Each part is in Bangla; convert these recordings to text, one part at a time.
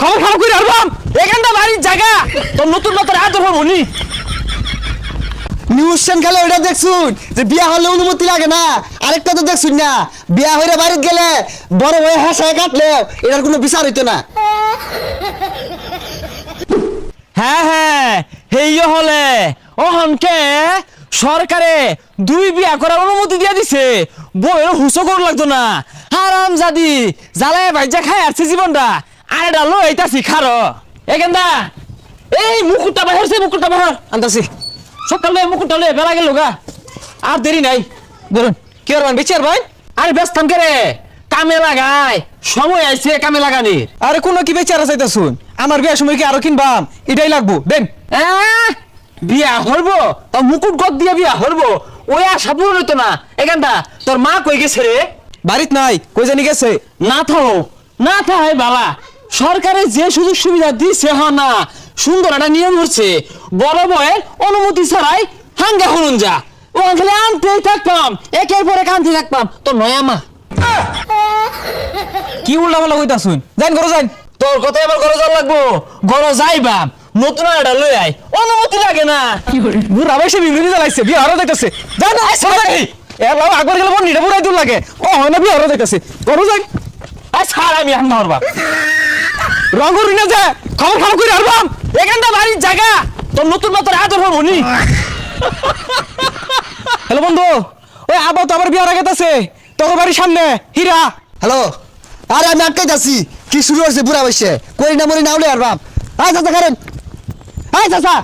খবর খারাপ করে আরবাম এখানটা বাড়ির জায়গা। তোর নতুন নতুন আদর হব নি। নিউজ চ্যানেলে ওটা দেখছুন যে বিয়া হলে অনুমতি লাগে না। আরেকটা তো দেখছুন না বিয়া হয়ে বাড়িতে গেলে বড় হয়ে হাসায় কাটলে এটার কোনো বিচার হইতো না। হ্যাঁ হ্যাঁ হেইও হলে। ও ওহনকে সরকারে দুই বিয়া করার অনুমতি দিয়ে দিছে। বইয়ের হুসো করু লাগতো না। হারাম জাদি জ্বালায় ভাইজা খায় আসছে জীবনটা। আর এটা লো এইতাছি খারো এখানটা এই মুকুটটা বাহির সে মুকুটটা বাহির আনতাছি। সকালে মুকুটটা লয়ে বেলা গেল গা। আর দেরি নাই। ধরুন কি আর বিচার ভাই। আরে ব্যস্ত থামকে রে কামে লাগাই। সময় আইছে কামে লাগানির আরে কোন কি বেচারা চাইতাছুন আমার বিয়ার সময় কি আরও কিনবাম? এটাই লাগবো। দেন বিয়া হরবো তা মুকুট গদ দিয়ে বিয়া হরবো ওই আশা পূরণ হইতো না। এখানটা তোর মা কই গেছে রে বাড়িত নাই কই জানি গেছে। না থাও। না থাই বালা। সরকারে যে সুযোগ সুবিধা দিছে হ না সুন্দর একটা নিয়ম হচ্ছে বড় বয়ের অনুমতি ছাড়াই হাঙ্গা হরুন যা। ও খালি আনতেই থাকতাম একের পরে কানতে থাকতাম। তোর নয়া মা কি উল্টা পাল্টা কইতাছুন যান করো যান তোর কথা এবার ঘরে যাওয়া লাগবো। ঘরে যাইবা নতুন একটা লই আই অনুমতি লাগে না। বুড়া বয়সে বিন্দু জ্বালাইছে বিয়া হরো দেখতেছে যান এই সরকারি এলাও আগর গেলে বুড়াই দূর লাগে। ও হয় না বিয়া হরো দেখতেছে করো যান আই ছাড় আমি হাঙ্গা হরবা। রং করি না যে খবর খারাপ করে আরবাম এখানটা বাড়ির জায়গা। তোর নতুন নতুন আদর হব নি। হ্যালো বন্ধু ওই আবার তো আবার বিয়ার আগে আছে তোর বাড়ির সামনে হীরা। হ্যালো আরে আমি আটকাই যাচ্ছি। কি শুরু হয়েছে বুড়া বসে করি না মরি নাওলে আর বাপ আয় চাচা কারেন। আয় চাচা।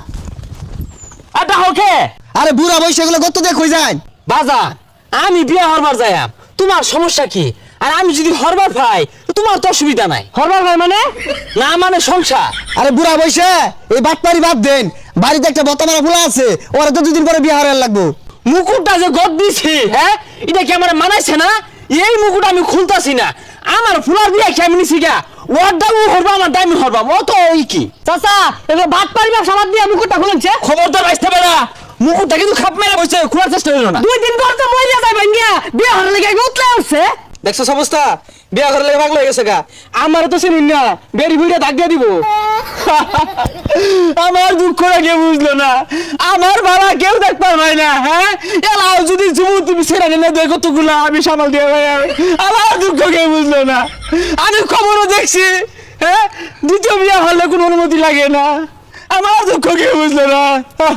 আটা হোকে আরে বুড়া বয়সে এগুলো কত দেখ হয়ে যায়? বাজান আমি বিয়ে হরবার যাইম তোমার সমস্যা কি? আর আমি যদি হরবার পাই তোমার তো অসুবিধা নাই। হরবার ভাই মানে? না মানে সংসার। আরে বুড়া বয়সে এই বাটপারি বাদ দেন। বাড়িতে একটা বর্তমানে ফুলা আছে ওরা তো দুদিন পরে বিয়ে হারার লাগবো। মুকুটটা যে গদ দিছি হ্যাঁ এটা কি আমার মানাইছে না? এই মুকুট আমি খুলতাছি না। আমার ফুলার বিয়ে কি আমি নিছি গা? ওর দাম হরবা আমার দামি হরবা। ও তো ওই কি? চাচা এগুলো ভাত পারিবার সামাদ দিয়ে মুকুটটা খুলেছে? খবরদার বাইসতে পারা মুকুটটা কিন্তু খাপ মেরে বসে খোলার চেষ্টা হইল না। দুই দিন পর তো মরিয়া যাবেন গিয়া বিয়ে হওয়ার লেগে উতলে উঠছে দেখছ অবস্থা? বিয়া করে লেগে পাগল হয়ে গেছে গা। আমার তো চিনুন না বেরি ভুইটা দাগ দিয়ে দিব। আমার দুঃখটা কেউ বুঝলো না। আমার বাবা কেউ দেখতে পারবে না হ্যাঁ? এলাও যদি যুবু তুমি নিলে দেখো তোগুলা আমি সামাল দিয়ে ভাই আমি। আমার দুঃখ কেউ বুঝলো না। আমি খবরও দেখছি হ্যাঁ? দ্বিতীয় বিয়া হলে কোনো অনুমতি লাগে না। আমার দুঃখ কেউ বুঝলো না।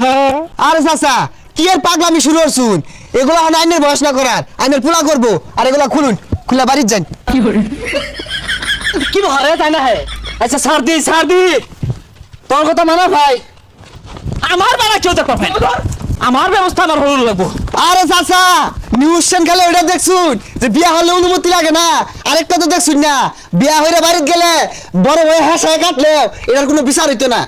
আরে চাচা, কি আর পাগলামি শুরু করছুন? এগুলো আইনের বয়স না করার। আইনের পুলা করব। আর এগুলো খুলুন। খুলে বাড়ির যান কি ভরে তাই না হ্যাঁ আচ্ছা ছাড় দি ছাড় দি তোর কথা মানা ভাই আমার বাবা কেউ দেখো ভাই আমার ব্যবস্থা আমার হলো লাগবো আরে চাচা নিউজ চ্যানেলে ওটা দেখছুন যে বিয়া হলে অনুমতি লাগে না আরেকটা তো দেখছুন না বিয়া হয়ে বাড়িতে গেলে বড় হয়ে হাসায় কাটলে এটার কোনো বিচার হইতো না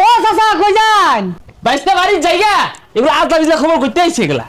ও চাচা কই যান বাইশটা বাড়ির জায়গা এগুলো বিজলা খবর করতে আইছে এগুলা